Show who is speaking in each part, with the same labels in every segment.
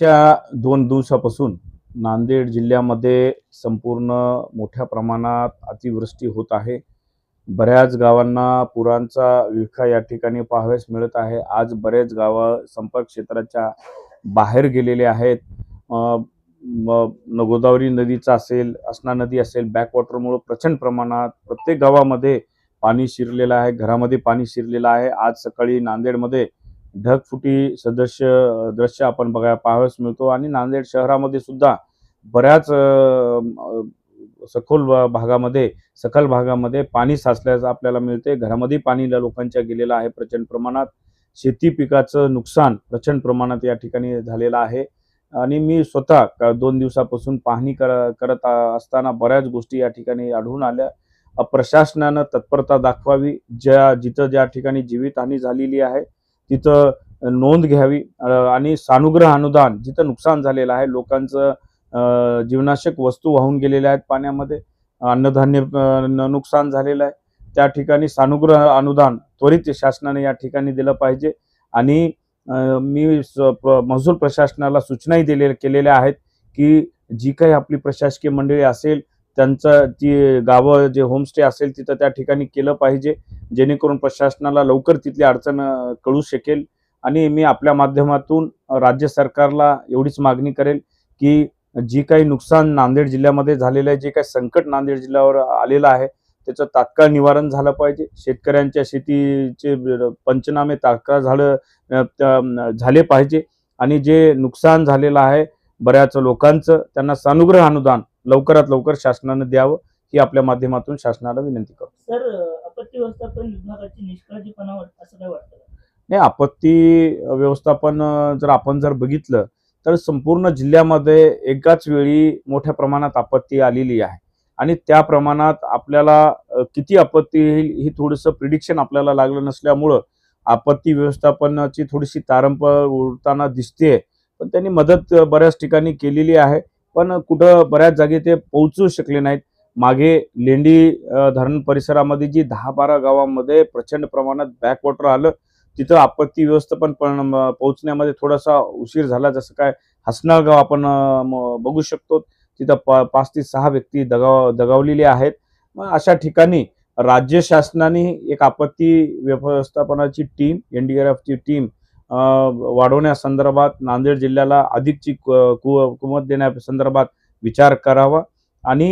Speaker 1: च्या दोन दिवसापासून नांदेड जिल्ह्यामध्ये संपूर्ण मोठ्या प्रमाणात अतिवृष्टी होत आहे. बऱ्याच गावांना पुरांचा विळखा या ठिकाणी पाहावयास मिळत आहे. आज बरेच गावं संपर्क क्षेत्राच्या बाहेर गेलेले आहेत. गोदावरी नदीचा असेल असना नदी असेल बॅकवॉटरमुळं प्रचंड प्रमाणात प्रत्येक गावामध्ये पाणी शिरलेलं आहे. घरामध्ये पाणी शिरलेलं आहे. आज सकाळी नांदेडमध्ये ढगफुटी सदस्य दृश्य आपण बघायला पाहावयास मिळतो. आणि नांदेड शहरामध्ये सुद्धा बऱ्याच सखोल भागामध्ये सखल भागामध्ये पाणी साचल्याचं आपल्याला मिळते. घरामध्ये पाणी लोकांच्या गेलेलं आहे प्रचंड प्रमाणात. शेती पिकाचं नुकसान प्रचंड प्रमाणात या ठिकाणी झालेलं आहे. आणि मी स्वतः दोन दिवसापासून पाहणी कर करत असताना बऱ्याच गोष्टी या ठिकाणी आढळून आल्या. प्रशासनानं तत्परता दाखवावी. ज्या जिथं ज्या ठिकाणी जीवितहानी झालेली आहे तिथं नोंद घ्यावी. आणि सानुग्रह अनुदान जिथं नुकसान झालेलं आहे लोकांचं जीवनाशक वस्तू वाहून गेलेल्या आहेत पाण्यामध्ये. अन्नधान्य न- नुकसान झालेलं आहे. त्या ठिकाणी सानुग्रह अनुदान त्वरित शासनाने या ठिकाणी दिलं पाहिजे. आणि मी स- महसूल प्रशासनाला सूचनाही दिले केलेल्या आहेत की जी काही आपली प्रशासकीय मंडळी असेल त्यांचं ती गावं जे होमस्टे असेल तिथं त्या ठिकाणी केलं पाहिजे जेणेकरून प्रशासनाला लवकर तिथली अडचण कळू शकेल. आणि मी आपल्या माध्यमातून राज्य सरकारला एवढीच मागणी करेल की जी काही नुकसान नांदेड जिल्ह्यामध्ये झालेलं आहे जे काही संकट नांदेड जिल्ह्यावर आलेलं आहे त्याचं तात्काळ निवारण झालं पाहिजे. शेतकऱ्यांच्या शेतीचे पंचनामे तात्काळ झालं झाले पाहिजे. आणि जे नुकसान झालेलं आहे बऱ्याच लोकांचं त्यांना सानुग्रह अनुदान लवकरात लवकर शासनानं द्यावं ही आपल्या माध्यमातून शासनाला विनंती करतो.
Speaker 2: सर आपत्ती व्यवस्थापन विभागाची असं काय वाटतं?
Speaker 1: नाही आपत्ती व्यवस्थापन जर आपण जर बघितलं तर संपूर्ण जिल्ह्यामध्ये एकाच वेळी मोठ्या प्रमाणात आपत्ती आलेली आहे. आणि त्या प्रमाणात आपल्याला किती आपत्ती येईल ही थोडंसं प्रिडिक्शन आपल्याला लागलं नसल्यामुळं आपत्ती व्यवस्थापनाची थोडीशी तारंपळ उडताना दिसते पण त्यांनी मदत बऱ्याच ठिकाणी केलेली आहे. पण कुठं बऱ्याच जागी ते पोहोचू शकले नाहीत. मागे लेंडी धरण परिसरामध्ये जी दहा बारा गावांमध्ये प्रचंड प्रमाणात बॅकवॉटर आलं तिथं आपत्ती व्यवस्थापन पण पोहोचण्यामध्ये थोडासा उशीर झाला. जसं काय हसनाळ गाव आपण म- बघू शकतो. तिथं पा पाच ते सहा व्यक्ती दगाव दगावलेले आहेत. मग अशा ठिकाणी राज्य शासनाने एक आपत्ती व्यवस्थापनाची टीम एन डी आर एफची टीम वाढवण्यासंदर्भात नांदेड जिल्ह्याला अधिकची कु- कुमत देण्यासंदर्भात विचार करावा आणि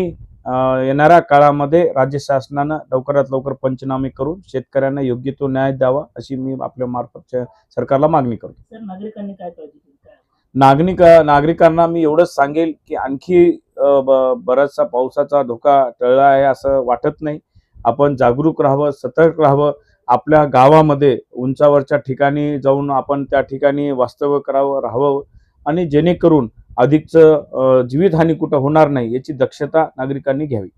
Speaker 1: येणाऱ्या काळामध्ये राज्य शासनानं लवकरात लवकर पंचनामे करून शेतकऱ्यांना योग्य तो न्याय द्यावा अशी मी आपल्या मार्फत सरकारला मागणी करतो.
Speaker 2: नागरिकांनी काय
Speaker 1: नागरिक नागरिकांना मी एवढंच सांगेल की आणखी बराचसा पावसाचा धोका टळला आहे असं वाटत नाही. आपण जागरूक राहावं सतर्क राहावं. आपल्या गावामध्ये उंचावरच्या ठिकाणी जाऊन आपण त्या ठिकाणी वास्तव्य करावं राहावं आणि जेणेकरून अधिकचं जीवितहानी कुठं होणार नाही याची दक्षता नागरिकांनी घ्यावी.